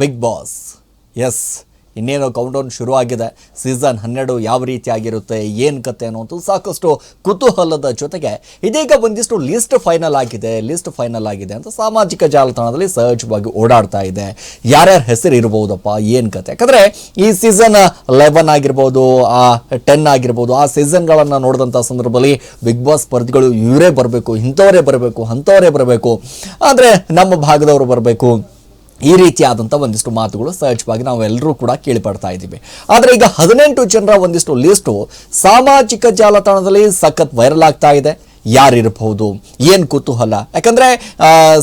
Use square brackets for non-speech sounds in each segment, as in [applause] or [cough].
Big boss ಎಸ್ ಇನ್ನೇನು countdown ಶುರುವಾಗಿದೆ. ಸೀಸನ್ ಹನ್ನೆರಡು ಯಾವ ರೀತಿ ಆಗಿರುತ್ತೆ, ಏನು ಕತೆ ಅನ್ನೋದು ಸಾಕಷ್ಟು ಕುತೂಹಲದ ಜೊತೆಗೆ ಇದೀಗ ಒಂದಿಷ್ಟು ಲಿಸ್ಟ್ ಫೈನಲ್ ಆಗಿದೆ ಲಿಸ್ಟ್ ಫೈನಲ್ ಆಗಿದೆ ಅಂತ ಸಾಮಾಜಿಕ ಜಾಲತಾಣದಲ್ಲಿ ಸಹಜವಾಗಿ ಓಡಾಡ್ತಾ ಇದೆ. ಯಾರ್ಯಾರ ಹೆಸರು ಇರ್ಬೋದಪ್ಪ, ಏನು ಕತೆ? ಯಾಕಂದರೆ ಈ ಸೀಸನ್ ಲೆವೆನ್ ಆಗಿರ್ಬೋದು, ಆ ಟೆನ್ ಆಗಿರ್ಬೋದು, ಆ ಸೀಸನ್ಗಳನ್ನು ನೋಡಿದಂಥ ಸಂದರ್ಭದಲ್ಲಿ ಬಿಗ್ ಬಾಸ್ ಸ್ಪರ್ಧಿಗಳು ಇವರೇ ಬರಬೇಕು, ಇಂಥವರೇ ಬರಬೇಕು, ಅಂಥವರೇ ಬರಬೇಕು. ಆದರೆ ನಮ್ಮ ಭಾಗದವರು ಬರಬೇಕು. ಈ ರೀತಿಯಾದಂಥ ಒಂದಿಷ್ಟು ಮಾತುಗಳು ಸಹಜವಾಗಿ ನಾವೆಲ್ಲರೂ ಕೂಡ ಕೇಳಿಪಡ್ತಾ ಇದ್ದೀವಿ. ಆದರೆ ಈಗ ಹದಿನೆಂಟು ಜನರ ಒಂದಿಷ್ಟು ಲಿಸ್ಟು ಸಾಮಾಜಿಕ ಜಾಲತಾಣದಲ್ಲಿ ಸಖತ್ ವೈರಲ್ ಆಗ್ತಾ ಇದೆ. ಯಾರಿರಬಹುದು? ಏನು ಕುತೂಹಲ? ಯಾಕಂದರೆ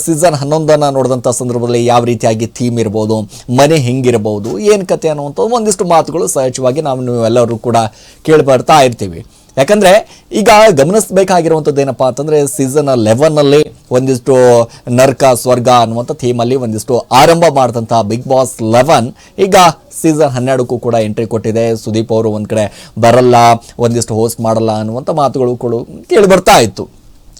ಸೀಸನ್ ಹನ್ನೊಂದನ್ನು ನೋಡಿದಂಥ ಸಂದರ್ಭದಲ್ಲಿ ಯಾವ ರೀತಿಯಾಗಿ ಥೀಮ್ ಇರ್ಬೋದು, ಮನೆ ಹೆಂಗಿರ್ಬೋದು ಏನು ಕತೆ ಅನ್ನುವಂಥ ಒಂದಿಷ್ಟು ಮಾತುಗಳು ಸಹಜವಾಗಿ ನಾವು ನೀವೆಲ್ಲರೂ ಕೂಡ ಕೇಳಿಬರ್ತಾ ಇರ್ತೀವಿ. ಯಾಕಂದ್ರೆ ಈಗ ಗಮನಿಸಬೇಕಾಗಿರುವಂಥದ್ದು ಏನಪ್ಪ ಅಂತಂದರೆ ಸೀಸನ್ ಲೆವೆನ್ನಲ್ಲಿ ಒಂದಿಷ್ಟು ನರ್ಕ, ಸ್ವರ್ಗ ಅನ್ನುವಂಥ ಥೀಮಲ್ಲಿ ಒಂದಿಷ್ಟು ಆರಂಭ ಮಾಡಿದಂಥ ಬಿಗ್ ಬಾಸ್ ಲೆವೆನ್ ಈಗ ಸೀಸನ್ ಹನ್ನೆರಡಕ್ಕೂ ಕೂಡ ಎಂಟ್ರಿ ಕೊಟ್ಟಿದೆ. ಸುದೀಪ್ ಅವರು ಒಂದು ಕಡೆ ಬರಲ್ಲ, ಒಂದಿಷ್ಟು ಹೋಸ್ಟ್ ಮಾಡಲ್ಲ ಅನ್ನುವಂಥ ಮಾತುಗಳು ಕೂಡ ಕೇಳಿ ಬರ್ತಾ ಇತ್ತು.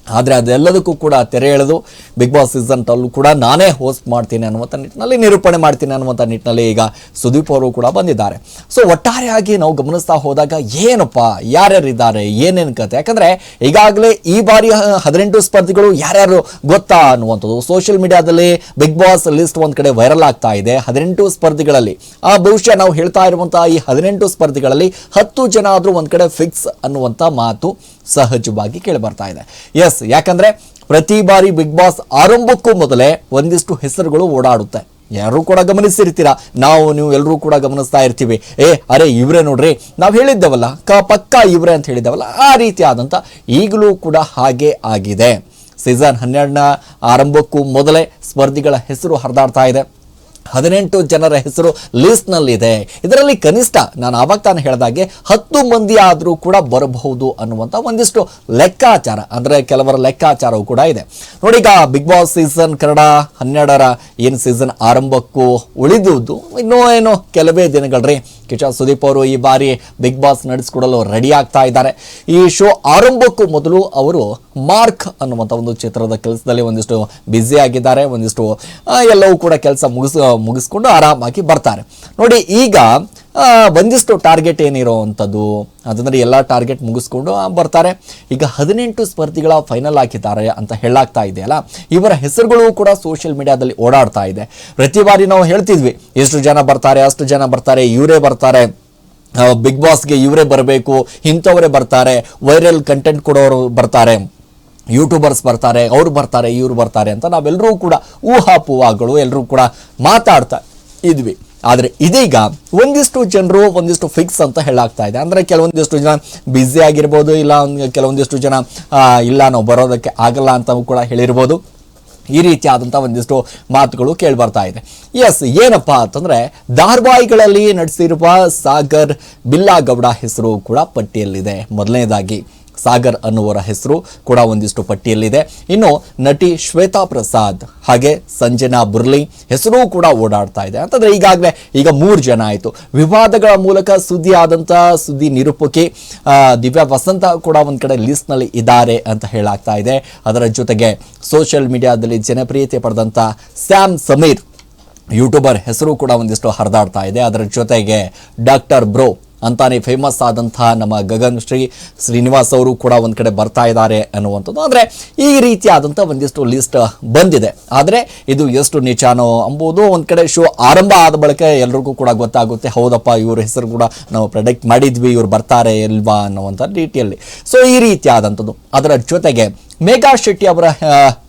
ಆದರೆ ಅದೆಲ್ಲದಕ್ಕೂ ಕೂಡ ತೆರೆ ಎಳೆದು ಬಿಗ್ ಬಾಸ್ ಸೀಸನ್ ಟಲ್ಲೂ ಕೂಡ ನಾನೇ ಹೋಸ್ಟ್ ಮಾಡ್ತೀನಿ ಅನ್ನುವಂಥ ನಿಟ್ಟಿನಲ್ಲಿ ನಿರೂಪಣೆ ಮಾಡ್ತೀನಿ ಅನ್ನುವಂಥ ನಿಟ್ಟಿನಲ್ಲಿ ಈಗ ಸುದೀಪ್ ಅವರು ಕೂಡ ಬಂದಿದ್ದಾರೆ. ಸೊ ಒಟ್ಟಾರೆಯಾಗಿ ನಾವು ಗಮನಿಸ್ತಾ ಹೋದಾಗ ಏನಪ್ಪ, ಯಾರ್ಯಾರಿದ್ದಾರೆ, ಏನೇನು ಕತೆ? ಯಾಕಂದರೆ ಈಗಾಗಲೇ ಈ ಬಾರಿ ಹದಿನೆಂಟು ಸ್ಪರ್ಧಿಗಳು ಯಾರ್ಯಾರು ಗೊತ್ತಾ ಅನ್ನುವಂಥದ್ದು. ಸೋಷಿಯಲ್ ಮೀಡಿಯಾದಲ್ಲಿ ಬಿಗ್ ಬಾಸ್ ಲಿಸ್ಟ್ ಒಂದು ಕಡೆ ವೈರಲ್ ಆಗ್ತಾ ಇದೆ. ಹದಿನೆಂಟು ಸ್ಪರ್ಧಿಗಳಲ್ಲಿ. ಆ ಬಹುಶಃ ನಾವು ಹೇಳ್ತಾ ಇರುವಂಥ ಈ ಹದಿನೆಂಟು ಸ್ಪರ್ಧಿಗಳಲ್ಲಿ ಹತ್ತು ಜನ ಆದರೂ ಒಂದು ಕಡೆ ಫಿಕ್ಸ್ ಅನ್ನುವಂಥ ಮಾತು. ಸಹಜವಾಗಿ ಕೇಳಿ ಬರ್ತಾ ಇದೆ. ಎಸ್ ಯಾಕಂದ್ರೆ ಪ್ರತಿ ಬಾರಿ ಬಿಗ್ ಬಾಸ್ ಆರಂಭಕ್ಕೂ ಮೊದಲೇ ಒಂದಿಷ್ಟು ಹೆಸರುಗಳು ಓಡಾಡುತ್ತೆ. ಯಾರು ಕೂಡ ಗಮನಿಸಿರ್ತೀರಾ? ನಾವು, ನೀವು ಎಲ್ಲರೂ ಕೂಡ ಗಮನಿಸ್ತಾ ಇರ್ತೀವಿ. ಏ, ಅರೆ, ಇವ್ರೆ ನೋಡ್ರಿ. ನಾವು ಹೇಳಿದ್ದೇವಲ್ಲ, ಕ, ಪಕ್ಕ ಇವ್ರೆ ಅಂತ ಹೇಳಿದ್ದೇವಲ್ಲ, ಆ ರೀತಿ ಆದಂಥ ಈಗಲೂ ಕೂಡ ಹಾಗೆ ಆಗಿದೆ. ಸೀಸನ್ ಹನ್ನೆರಡನ ಆರಂಭಕ್ಕೂ ಮೊದಲೇ ಸ್ಪರ್ಧಿಗಳ ಹೆಸರು ಹರಿದಾಡ್ತಾ ಇದೆ. ಹದಿನೆಂಟು ಜನರ ಹೆಸರು ಲಿಸ್ಟ್ನಲ್ಲಿದೆ. ಇದರಲ್ಲಿ ಕನಿಷ್ಠ ನಾನು ಆವಾಗ ತಾನು ಹೇಳಿದಾಗೆ ಹತ್ತು ಮಂದಿ ಆದರೂ ಕೂಡ ಬರಬಹುದು ಅನ್ನುವಂಥ ಒಂದಿಷ್ಟು ಲೆಕ್ಕಾಚಾರ, ಅಂದರೆ ಕೆಲವರ ಲೆಕ್ಕಾಚಾರವೂ ಕೂಡ ಇದೆ. ನೋಡಿ, ಈಗ ಬಿಗ್ ಬಾಸ್ ಸೀಸನ್ ಕನ್ನಡ ಹನ್ನೆರಡರ ಏನು ಸೀಸನ್ ಆರಂಭಕ್ಕೂ ಉಳಿದುದು ಇನ್ನೂ ಏನು ಕೆಲವೇ ದಿನಗಳ್ರಿ. ಕಿಶೋರ್ ಸುದೀಪ್ ಅವರು ಈ ಬಾರಿ ಬಿಗ್ ಬಾಸ್ ನಡೆಸಿಕೊಡಲು ರೆಡಿ ಆಗ್ತಾ ಇದ್ದಾರೆ. ಈ ಶೋ ಆರಂಭಕ್ಕೂ ಮೊದಲು ಅವರು ಮಾರ್ಕ್ ಅನ್ನುವಂಥ ಒಂದು ಚಿತ್ರದ ಕೆಲಸದಲ್ಲಿ ಒಂದಿಷ್ಟು ಬ್ಯುಸಿ ಆಗಿದ್ದಾರೆ, ಒಂದಿಷ್ಟು ಎಲ್ಲವೂ ಕೂಡ ಕೆಲಸ ಮುಗಿಸ್ ಮುಗಿಸ್ಕೊಂಡು ಆರಾಮಾಗಿ ಬರ್ತಾರೆ. ನೋಡಿ, ಈಗ ಒಂದಿಷ್ಟು ಟಾರ್ಗೆಟ್ ಏನಿರೋವಂಥದ್ದು ಅದಂದರೆ ಎಲ್ಲ ಟಾರ್ಗೆಟ್ ಮುಗಿಸ್ಕೊಂಡು ಬರ್ತಾರೆ. ಈಗ ಹದಿನೆಂಟು ಸ್ಪರ್ಧಿಗಳ ಫೈನಲ್ ಹಾಕಿದ್ದಾರೆ ಅಂತ ಹೇಳಾಗ್ತಾ ಇದೆಯಲ್ಲ, ಇವರ ಹೆಸರುಗಳು ಕೂಡ ಸೋಷಿಯಲ್ ಮೀಡಿಯಾದಲ್ಲಿ ಓಡಾಡ್ತಾ ಇದೆ. ಪ್ರತಿ ಬಾರಿ ನಾವು ಹೇಳ್ತಿದ್ವಿ ಎಷ್ಟು ಜನ ಬರ್ತಾರೆ, ಅಷ್ಟು ಜನ ಬರ್ತಾರೆ, ಇವರೇ ಬರ್ತಾರೆ ಬಿಗ್ ಬಾಸ್ಗೆ ಇವರೇ ಬರಬೇಕು, ಇಂಥವರೇ ಬರ್ತಾರೆ ವೈರಲ್ ಕಂಟೆಂಟ್ ಕೊಡೋರು ಬರ್ತಾರೆ. ಯೂಟ್ಯೂಬರ್ಸ್ ಬರ್ತಾರೆ, ಅವ್ರು ಬರ್ತಾರೆ, ಇವ್ರು ಬರ್ತಾರೆ ಅಂತ ನಾವೆಲ್ಲರೂ ಕೂಡ ಊಹಾಪೂಹಾಗಳು ಎಲ್ಲರೂ ಕೂಡ ಮಾತಾಡ್ತಾ ಇದ್ವಿ. ಆದರೆ ಇದೀಗ ಒಂದಿಷ್ಟು ಜನರು ಒಂದಿಷ್ಟು ಫಿಕ್ಸ್ ಅಂತ ಹೇಳಾಗ್ತಾ ಇದೆ. ಅಂದರೆ ಕೆಲವೊಂದಿಷ್ಟು ಜನ ಬ್ಯುಸಿ ಆಗಿರ್ಬೋದು ಇಲ್ಲ, ಕೆಲವೊಂದಿಷ್ಟು ಜನ ಇಲ್ಲ, ನಾವು ಬರೋದಕ್ಕೆ ಆಗಲ್ಲ ಅಂತ ಕೂಡ ಹೇಳಿರ್ಬೋದು. ಈ ರೀತಿಯಾದಂಥ ಒಂದಿಷ್ಟು ಮಾತುಗಳು ಕೇಳಿಬರ್ತಾ ಇದೆ. ಎಸ್ ಏನಪ್ಪ ಅಂತಂದರೆ ಧಾರವಾಹಿಗಳಲ್ಲಿ ನಡೆಸಿರುವ ಸಾಗರ್ ಬಿಲ್ಲಾಗೌಡ ಹೆಸರು ಕೂಡ ಪಟ್ಟಿಯಲ್ಲಿದೆ. ಮೊದಲನೇದಾಗಿ ಸಾಗರ್ ಅನ್ನುವರ ಹೆಸರು ಕೂಡ ಒಂದಿಷ್ಟು ಪಟ್ಟಿಯಲ್ಲಿದೆ. ಇನ್ನು ನಟಿ ಶ್ವೇತಾ ಪ್ರಸಾದ್ ಹಾಗೆ ಸಂಜನಾ ಬುರ್ಲಿ ಹೆಸರು ಕೂಡ ಓಡಾಡ್ತಾ ಇದೆ. ಅಂತಂದ್ರೆ ಈಗಾಗಲೇ ಈಗ ಮೂರು ಜನ ಆಯಿತು. ವಿವಾದಗಳ ಮೂಲಕ ಸುದ್ದಿ ಆದಂಥ ಸುದ್ದಿ ನಿರೂಪಕಿ ದಿವ್ಯಾ ವಸಂತ ಕೂಡ ಒಂದು ಕಡೆ ಲಿಸ್ಟ್ನಲ್ಲಿ ಇದ್ದಾರೆ ಅಂತ ಹೇಳಾಗ್ತಾ ಇದೆ. ಅದರ ಜೊತೆಗೆ ಸೋಷಿಯಲ್ ಮೀಡಿಯಾದಲ್ಲಿ ಜನಪ್ರಿಯತೆ ಪಡೆದಂಥ ಸ್ಯಾಮ್ ಸಮೀರ್ ಯೂಟ್ಯೂಬರ್ ಹೆಸರು ಕೂಡ ಒಂದಿಷ್ಟು ಹರಿದಾಡ್ತಾ ಇದೆ. ಅದರ ಜೊತೆಗೆ ಡಾಕ್ಟರ್ ಬ್ರೋ ಅಂತಾನೆ ಫೇಮಸ್ ಆದಂತಹ ನಮ್ಮ ಗಗನ್ ಶ್ರೀ ಶ್ರೀನಿವಾಸ್ ಅವರು ಕೂಡ ಒಂದು ಕಡೆ ಬರ್ತಾ ಇದ್ದಾರೆ ಅನ್ನುವಂಥದ್ದು. ಅಂದರೆ ಈ ರೀತಿಯಾದಂಥ ಒಂದಿಷ್ಟು ಲಿಸ್ಟ್ ಬಂದಿದೆ. ಆದರೆ ಇದು ಎಷ್ಟು ನಿಜಾನೋ ಅಂಬುದು ಒಂದು ಕಡೆ ಶೋ ಆರಂಭ ಆದ ಬಳಿಕ ಎಲ್ರಿಗೂ ಕೂಡ ಗೊತ್ತಾಗುತ್ತೆ. ಹೌದಪ್ಪ, ಇವ್ರ ಹೆಸರು ಕೂಡ ನಾವು ಪ್ರೊಡಕ್ಟ್ ಮಾಡಿದ್ವಿ, ಇವ್ರು ಬರ್ತಾರೆ ಇಲ್ವಾ ಅನ್ನುವಂಥ ರೀತಿಯಲ್ಲಿ. ಸೊ ಈ ರೀತಿಯಾದಂಥದ್ದು. ಅದರ ಜೊತೆಗೆ ಮೇಘಾ ಶೆಟ್ಟಿ ಅವರ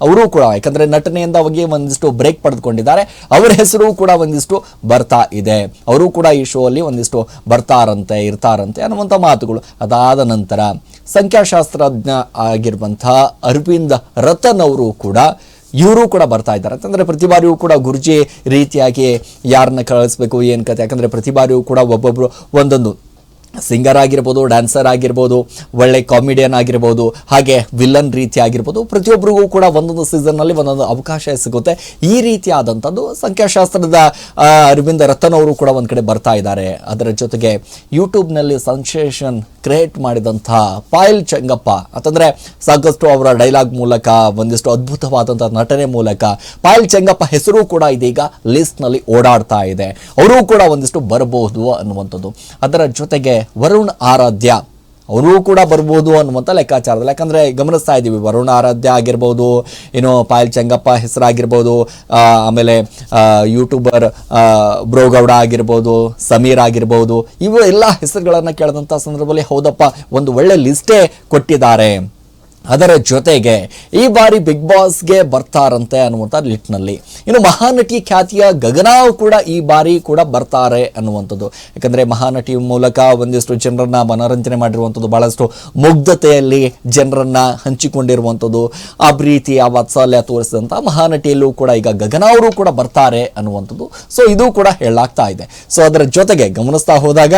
ಅವರು ಕೂಡ, ಯಾಕಂದ್ರೆ ನಟನೆಯಿಂದ ಬಗ್ಗೆ ಒಂದಿಷ್ಟು ಬ್ರೇಕ್ ಪಡೆದುಕೊಂಡಿದ್ದಾರೆ. ಅವರ ಹೆಸರು ಕೂಡ ಒಂದಿಷ್ಟು ಬರ್ತಾ ಇದೆ. ಅವರು ಕೂಡ ಈ ಶೋ ಅಲ್ಲಿ ಒಂದಿಷ್ಟು ಬರ್ತಾರಂತೆ, ಇರ್ತಾರಂತೆ ಅನ್ನುವಂಥ ಮಾತುಗಳು ಅದಾದ ನಂತರ ಸಂಖ್ಯಾಶಾಸ್ತ್ರಜ್ಞ ಆಗಿರುವಂತಹ ಅರವಿಂದ್ ರತನ್ ಅವರು ಕೂಡ, ಇವರು ಕೂಡ ಬರ್ತಾ ಇದ್ದಾರೆ. ಅಂತಂದ್ರೆ ಪ್ರತಿ ಬಾರಿಯೂ ಕೂಡ ಗುರುಜಿ ರೀತಿಯಾಗಿ ಯಾರನ್ನ ಕಳಿಸ್ಬೇಕು, ಏನು ಕತೆ, ಯಾಕಂದರೆ ಪ್ರತಿ ಬಾರಿಯೂ ಕೂಡ ಒಬ್ಬೊಬ್ಬರು ಒಂದೊಂದು ಸಿಂಗರ್ ಆಗಿರ್ಬೋದು, ಡ್ಯಾನ್ಸರ್ ಆಗಿರ್ಬೋದು, ಒಳ್ಳೆ ಕಾಮಿಡಿಯನ್ ಆಗಿರ್ಬೋದು, ಹಾಗೆ ವಿಲನ್ ರೀತಿ ಆಗಿರ್ಬೋದು ಪ್ರತಿಯೊಬ್ಬರಿಗೂ ಕೂಡ ಒಂದೊಂದು ಸೀಸನ್ನಲ್ಲಿ ಒಂದೊಂದು ಅವಕಾಶ ಸಿಗುತ್ತೆ. ಈ ರೀತಿಯಾದಂಥದ್ದು ಸಂಖ್ಯಾಶಾಸ್ತ್ರದ ಅರವಿಂದ ರತನ್ ಅವರು ಕೂಡ ಒಂದು ಕಡೆ ಬರ್ತಾ ಇದ್ದಾರೆ. ಅದರ ಜೊತೆಗೆ ಯೂಟ್ಯೂಬ್ನಲ್ಲಿ ಸನ್ಸೇಷನ್ ಕ್ರಿಯೇಟ್ ಮಾಡಿದಂಥ ಪಾಯಲ್ ಚಂಗಪ್ಪ, ಅಂತಂದರೆ ಸಾಕಷ್ಟು ಅವರ ಡೈಲಾಗ್ ಮೂಲಕ, ಒಂದಿಷ್ಟು ಅದ್ಭುತವಾದಂಥ ನಟನೆ ಮೂಲಕ ಪಾಯಲ್ ಚಂಗಪ್ಪ ಹೆಸರು ಕೂಡ ಇದೀಗ ಲಿಸ್ಟ್ನಲ್ಲಿ ಓಡಾಡ್ತಾ ಇದೆ. ಅವರು ಕೂಡ ಒಂದಿಷ್ಟು ಬರಬಹುದು ಅನ್ನುವಂಥದ್ದು. ಅದರ ಜೊತೆಗೆ ವರುಣ್ ಆರಾಧ್ಯ. ಅವರೂ ಕೂಡ ಬರ್ಬೋದು ಅನ್ನುವಂಥ ಲೆಕ್ಕಾಚಾರದಲ್ಲಿ. ಯಾಕಂದರೆ ಗಮನಿಸ್ತಾ ಇದ್ದೀವಿ, ವರುಣ ಆರಾಧ್ಯ ಆಗಿರ್ಬೋದು, ಏನೋ ಪಾಯಲ್ ಚಂಗಪ್ಪ ಹೆಸರಾಗಿರ್ಬೋದು ಆಮೇಲೆ ಯೂಟ್ಯೂಬರ್ ಬ್ರೋಗೌಡ ಆಗಿರ್ಬೋದು, ಸಮೀರ್ ಆಗಿರ್ಬೋದು ಇವು ಎಲ್ಲ ಹೆಸರುಗಳನ್ನು ಕೇಳಿದಂಥ ಸಂದರ್ಭದಲ್ಲಿ ಹೌದಪ್ಪ, ಒಂದು ಒಳ್ಳೆ ಲಿಸ್ಟೇ ಕೊಟ್ಟಿದ್ದಾರೆ. ಅದರ ಜೊತೆಗೆ ಈ ಬಾರಿ ಬಿಗ್ ಬಾಸ್ಗೆ ಬರ್ತಾರಂತೆ ಅನ್ನುವಂಥ ನಿಟ್ಟಿನಲ್ಲಿ. ಇನ್ನು ಮಹಾನಟಿ ಖ್ಯಾತಿಯ ಗಗನಾವ್ ಕೂಡ ಈ ಬಾರಿ ಕೂಡ ಬರ್ತಾರೆ ಅನ್ನುವಂಥದ್ದು. ಯಾಕಂದರೆ ಮಹಾನಟಿ ಮೂಲಕ ಒಂದಿಷ್ಟು ಜನರನ್ನ ಮನೋರಂಜನೆ ಮಾಡಿರುವಂಥದ್ದು, ಬಹಳಷ್ಟು ಮುಗ್ಧತೆಯಲ್ಲಿ ಜನರನ್ನ ಹಂಚಿಕೊಂಡಿರುವಂಥದ್ದು, ಆ ಪ್ರೀತಿ, ಆ ವಾತ್ಸಲ್ಯ ತೋರಿಸಿದಂಥ ಮಹಾನಟಿಯಲ್ಲೂ ಕೂಡ ಈಗ ಗಗನಾವರು ಕೂಡ ಬರ್ತಾರೆ ಅನ್ನುವಂಥದ್ದು. ಸೊ ಇದು ಕೂಡ ಹೇಳಲಾಗ್ತಾ ಇದೆ. ಸೊ ಅದರ ಜೊತೆಗೆ ಗಮನಿಸ್ತಾ ಹೋದಾಗ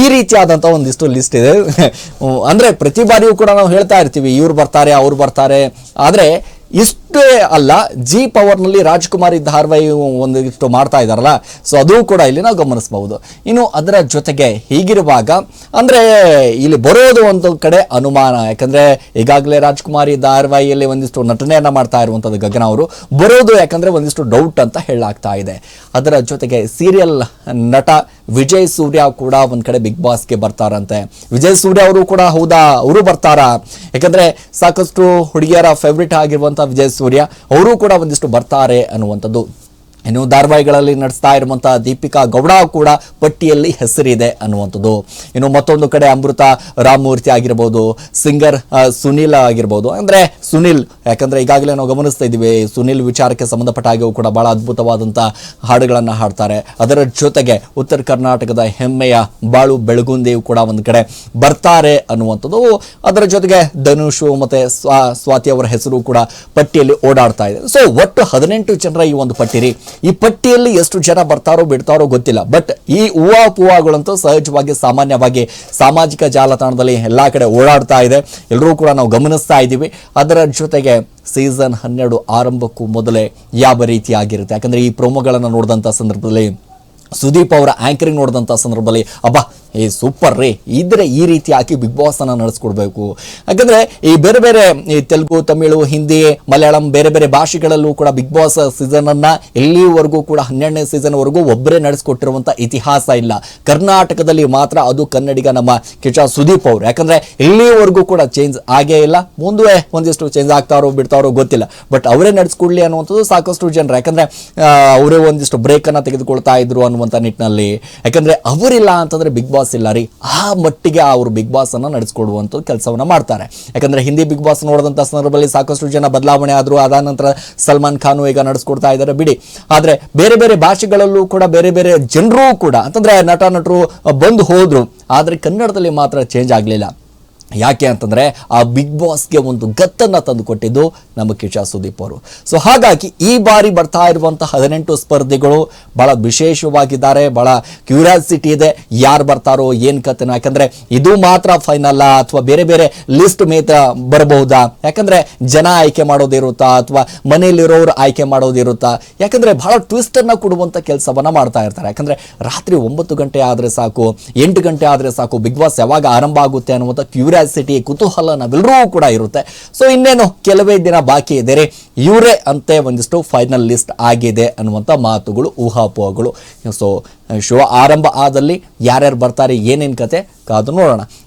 ಈ ರೀತಿಯಾದಂಥ ಒಂದಿಷ್ಟು ಲಿಸ್ಟ್ ಇದೆ. [laughs] ಅಂದರೆ ಪ್ರತಿ ಬಾರಿಯೂ ಕೂಡ ನಾವು ಹೇಳ್ತಾ ಇರ್ತೀವಿ, ಇವ್ರು ಬರ್ತಾರೆ, ಅವ್ರು ಬರ್ತಾರೆ. ಆದರೆ ಇಷ್ಟೇ ಅಲ್ಲ, ಜಿ ಪವರ್ನಲ್ಲಿ ರಾಜ್ಕುಮಾರಿ ಧಾರವಾಹಿ ಒಂದಿಷ್ಟು ಮಾಡ್ತಾ ಇದ್ದಾರಲ್ಲ ಸೊ ಅದು ಕೂಡ ಇಲ್ಲಿ ನಾವು ಗಮನಿಸಬಹುದು. ಇನ್ನು ಅದರ ಜೊತೆಗೆ ಹೀಗಿರುವಾಗ, ಅಂದ್ರೆ ಇಲ್ಲಿ ಬರೋದು ಒಂದು ಕಡೆ ಅನುಮಾನ, ಯಾಕಂದ್ರೆ ಈಗಾಗಲೇ ರಾಜ್ಕುಮಾರಿ ಧಾರವಾಹಿಯಲ್ಲಿ ಒಂದಿಷ್ಟು ನಟನೆಯನ್ನ ಮಾಡ್ತಾ ಇರುವಂಥದ್ದು ಗಗನ ಅವರು, ಬರೋದು ಯಾಕಂದ್ರೆ ಒಂದಿಷ್ಟು ಡೌಟ್ ಅಂತ ಹೇಳಾಗ್ತಾ ಇದೆ. ಅದರ ಜೊತೆಗೆ ಸೀರಿಯಲ್ ನಟ ವಿಜಯ್ ಸೂರ್ಯ ಕೂಡ ಒಂದ್ ಕಡೆ ಬಿಗ್ ಬಾಸ್ಗೆ ಬರ್ತಾರಂತೆ. ವಿಜಯ್ ಸೂರ್ಯ ಅವರು ಕೂಡ ಹೌದಾ, ಅವರು ಬರ್ತಾರಾ? ಯಾಕಂದ್ರೆ ಸಾಕಷ್ಟು ಹುಡುಗಿಯರ ಫೇವ್ರೇಟ್ ಆಗಿರುವಂಥ ವಿಜಯ್ ಅವರು ಕೂಡ ಒಂದಿಷ್ಟು ಬರ್ತಾರೆ ಅನ್ನುವಂಥದ್ದು ಇನ್ನು ಧಾರಾವಾಹಿಗಳಲ್ಲಿ ನಡೆಸ್ತಾ ಇರುವಂತಹ ದೀಪಿಕಾ ಗೌಡ ಕೂಡ ಪಟ್ಟಿಯಲ್ಲಿ ಹೆಸರಿದೆ ಅನ್ನುವಂಥದ್ದು. ಇನ್ನು ಮತ್ತೊಂದು ಕಡೆ ಅಮೃತ ರಾಮಮೂರ್ತಿ ಆಗಿರ್ಬೋದು, ಸಿಂಗರ್ ಸುನೀಲ್ ಆಗಿರ್ಬೋದು. ಅಂದರೆ ಸುನಿಲ್, ಯಾಕಂದರೆ ಈಗಾಗಲೇ ನಾವು ಗಮನಿಸ್ತಾ ಇದ್ದೀವಿ, ಸುನಿಲ್ ವಿಚಾರಕ್ಕೆ ಸಂಬಂಧಪಟ್ಟ ಹಾಗೆಯೂ ಕೂಡ ಭಾಳ ಅದ್ಭುತವಾದಂಥ ಹಾಡುಗಳನ್ನು ಹಾಡ್ತಾರೆ. ಅದರ ಜೊತೆಗೆ ಉತ್ತರ ಕರ್ನಾಟಕದ ಹೆಮ್ಮೆಯ ಬಾಳು ಬೆಳಗುಂದಿಯು ಕೂಡ ಒಂದು ಕಡೆ ಬರ್ತಾರೆ ಅನ್ನುವಂಥದ್ದು. ಅದರ ಜೊತೆಗೆ ಧನುಷ್ ಮತ್ತು ಸ್ವಾ, ಸ್ವಾತಿ ಅವರ ಹೆಸರು ಕೂಡ ಪಟ್ಟಿಯಲ್ಲಿ ಓಡಾಡ್ತಾ ಇದೆ. ಸೊ ಒಟ್ಟು ಹದಿನೆಂಟು ಜನರ ಈ ಒಂದು ಪಟ್ಟಿರಿ. ಈ ಪಟ್ಟಿಯಲ್ಲಿ ಎಷ್ಟು ಜನ ಬರ್ತಾರೋ ಬಿಡ್ತಾರೋ ಗೊತ್ತಿಲ್ಲ. ಬಟ್ ಈ ಹೂವಾ ಪೂವಾಗಳಂತೂ ಸಹಜವಾಗಿ ಸಾಮಾನ್ಯವಾಗಿ ಸಾಮಾಜಿಕ ಜಾಲತಾಣದಲ್ಲಿ ಎಲ್ಲ ಕಡೆ ಓಡಾಡ್ತಾ ಇದೆ. ಎಲ್ಲರೂ ಕೂಡ ನಾವು ಗಮನಿಸ್ತಾ ಇದ್ದೀವಿ. ಅದರ ಜೊತೆಗೆ ಸೀಸನ್ ಹನ್ನೆರಡು ಆರಂಭಕ್ಕೂ ಮೊದಲೇ ಯಾವ ರೀತಿಯಾಗಿರುತ್ತೆ? ಯಾಕಂದರೆ ಈ ಪ್ರೋಮೋಗಳನ್ನು ನೋಡಿದಂಥ ಸಂದರ್ಭದಲ್ಲಿ ಸುದೀಪ್ ಅವರ ಆಂಕರಿಂಗ್ ನೋಡಿದಂಥ ಸಂದರ್ಭದಲ್ಲಿ, ಅಬ್ಬಾ ಏ ಸೂಪರ್ ರೀ. ಇದ್ರೆ ಈ ರೀತಿ ಹಾಕಿ ಬಿಗ್ ಬಾಸ್ ಅನ್ನ ನಡೆಸ್ಕೊಡ್ಬೇಕು. ಯಾಕಂದ್ರೆ ಈ ಬೇರೆ ಬೇರೆ, ಈ ತೆಲುಗು, ತಮಿಳು, ಹಿಂದಿ, ಮಲಯಾಳಂ ಬೇರೆ ಬೇರೆ ಭಾಷೆಗಳಲ್ಲೂ ಕೂಡ ಬಿಗ್ ಬಾಸ್ ಸೀಸನ್ ಅನ್ನ ಎಲ್ಲಿವರೆಗೂ ಕೂಡ ಹನ್ನೆರಡನೇ ಸೀಸನ್ ವರೆಗೂ ಒಬ್ಬರೇ ನಡೆಸ್ಕೊಟ್ಟಿರುವಂತ ಇತಿಹಾಸ ಇಲ್ಲ. ಕರ್ನಾಟಕದಲ್ಲಿ ಮಾತ್ರ ಅದು ಕನ್ನಡಿಗ ನಮ್ಮ ಕಿಚ ಸುದೀಪ್ ಅವರು. ಯಾಕಂದ್ರೆ ಇಲ್ಲಿವರೆಗೂ ಕೂಡ ಚೇಂಜ್ ಆಗೇ ಇಲ್ಲ. ಮುಂದೆ ಒಂದಿಷ್ಟು ಚೇಂಜ್ ಆಗ್ತಾರೋ ಬಿಡ್ತಾರೋ ಗೊತ್ತಿಲ್ಲ. ಬಟ್ ಅವರೇ ನಡೆಸ್ಕೊಡ್ಲಿ ಅನ್ನುವಂಥದ್ದು ಸಾಕಷ್ಟು ಜನರು. ಯಾಕಂದ್ರೆ ಅವರೇ ಒಂದಿಷ್ಟು ಬ್ರೇಕ್ ಅನ್ನ ತೆಗೆದುಕೊಳ್ತಾ ಇದ್ರು ಅನ್ನುವಂಥ ನಿಟ್ಟಿನಲ್ಲಿ. ಯಾಕಂದ್ರೆ ಅವರಿಲ್ಲ ಅಂತಂದ್ರೆ ಬಿಗ್ ಬಾಸ್ ಇಲ್ಲ ರೀ. ಆ ಮಟ್ಟಿಗೆ ಅವರು ಬಿಗ್ ಬಾಸ್ ಅನ್ನ ನಡೆಸ್ಕೊಡುವಂಥ ಕೆಲಸವನ್ನ ಮಾಡ್ತಾರೆ. ಯಾಕಂದ್ರೆ ಹಿಂದಿ ಬಿಗ್ ಬಾಸ್ ನೋಡಿದಂಥ ಸಂದರ್ಭದಲ್ಲಿ ಸಾಕಷ್ಟು ಜನ ಬದಲಾವಣೆ ಆದ್ರು ಅದಾದ ನಂತರ ಸಲ್ಮಾನ್ ಖಾನ್ ಈಗ ನಡೆಸ್ಕೊಡ್ತಾ ಇದ್ದಾರೆ ಬಿಡಿ. ಆದ್ರೆ ಬೇರೆ ಬೇರೆ ಭಾಷೆಗಳಲ್ಲೂ ಕೂಡ ಬೇರೆ ಬೇರೆ ಜನರು ಕೂಡ ಅಂತಂದ್ರೆ ನಟ, ನಟರು ಬಂದು ಹೋದರು. ಆದ್ರೆ ಕನ್ನಡದಲ್ಲಿ ಮಾತ್ರ ಚೇಂಜ್ ಆಗಲಿಲ್ಲ. ಯಾಕೆ ಅಂತಂದರೆ ಆ ಬಿಗ್ ಬಾಸ್ಗೆ ಒಂದು ಗತ್ತನ್ನು ತಂದು ಕೊಟ್ಟಿದ್ದು ನಮ್ಮ ಕಿಶಾ ಸುದೀಪ್ ಅವರು. ಸೊ ಹಾಗಾಗಿ ಈ ಬಾರಿ ಬರ್ತಾ ಇರುವಂಥ ಹದಿನೆಂಟು ಸ್ಪರ್ಧಿಗಳು ಭಾಳ ವಿಶೇಷವಾಗಿದ್ದಾರೆ ಭಾಳ ಕ್ಯೂರಿಯಾಸಿಟಿ ಇದೆ. ಯಾರು ಬರ್ತಾರೋ ಏನು ಕಥೆನ ಯಾಕಂದರೆ ಇದು ಮಾತ್ರ ಫೈನಲ್ಲ ಅಥವಾ ಬೇರೆ ಬೇರೆ ಲಿಸ್ಟ್ ಮೇತ ಬರಬಹುದಾ? ಯಾಕಂದರೆ ಜನ ಆಯ್ಕೆ ಮಾಡೋದಿರುತ್ತಾ ಅಥವಾ ಮನೆಯಲ್ಲಿರೋರು ಆಯ್ಕೆ ಮಾಡೋದಿರುತ್ತಾ? ಯಾಕಂದರೆ ಭಾಳ ಟ್ವಿಸ್ಟನ್ನು ಕೊಡುವಂಥ ಕೆಲಸವನ್ನ ಮಾಡ್ತಾ ಇರ್ತಾರೆ. ಯಾಕಂದರೆ ರಾತ್ರಿ ಒಂಬತ್ತು ಗಂಟೆ ಆದರೆ ಸಾಕು, ಎಂಟು ಗಂಟೆ ಆದರೆ ಸಾಕು ಬಿಗ್ ಬಾಸ್ ಯಾವಾಗ ಆರಂಭ ಆಗುತ್ತೆ ಅನ್ನುವಂಥ ಕ್ಯೂರಿಯಾಸಿಟಿ ಕುತೂಹಲ ನಾವೆಲ್ಲರೂ ಕೂಡ ಇರುತ್ತೆ. ಸೊ ಇನ್ನೇನು ಕೆಲವೇ ದಿನ ಬಾಕಿ ಇದೆ ಇವರೇ ಅಂತೆ ಒಂದಿಷ್ಟು ಫೈನಲ್ ಲಿಸ್ಟ್ ಆಗಿದೆ ಅನ್ನುವಂಥ ಮಾತುಗಳು, ಊಹಾಪೋಹಗಳು. ಸೊ ಶೋ ಆರಂಭ ಆದಲ್ಲಿ ಯಾರ್ಯಾರು ಬರ್ತಾರೆ, ಏನೇನು ಕತೆ, ಕಾದು ನೋಡೋಣ.